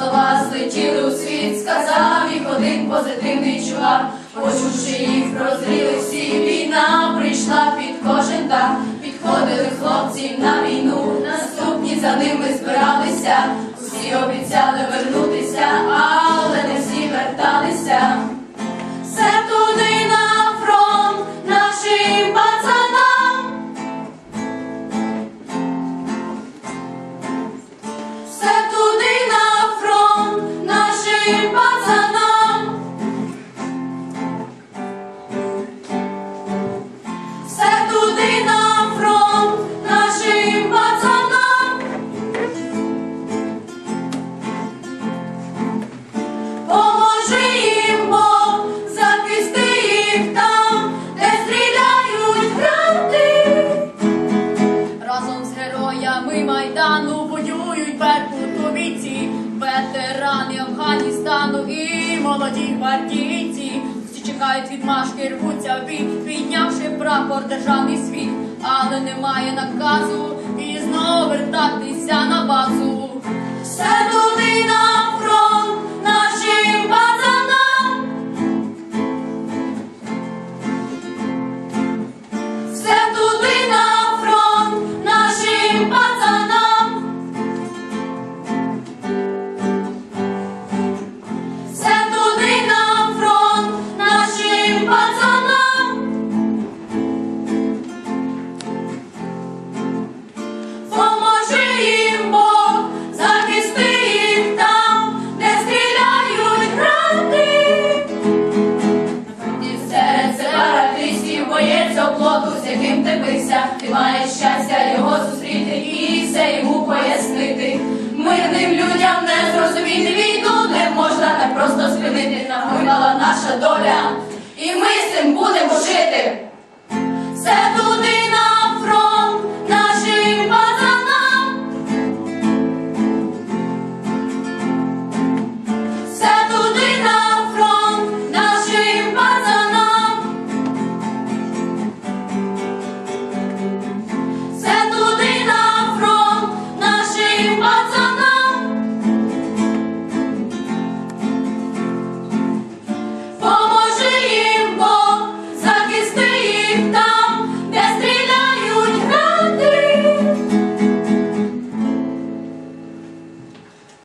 слова злетіли у світ, сказав їх один позитивний чувак, почувши їх, прозріли всі війна, прийшла під кожен дах, підходили хлопці на війну, наступні за ними збиралися, всі обіцяли вернутися. Героями Майдану воюють беркутовіці, ветерани Афганістану і молоді гвардійці. Всі чекають відмашки, рвуться в бій, піднявши прапор державний світ, але немає наказу і знову вертатися на базу. Оплоту, з яким ти бився, ти маєш щастя його зустріти і все йому пояснити. Мирним людям не зрозуміти війну, не можна так просто спинити. Нам випала наша доля, і ми з цим будемо.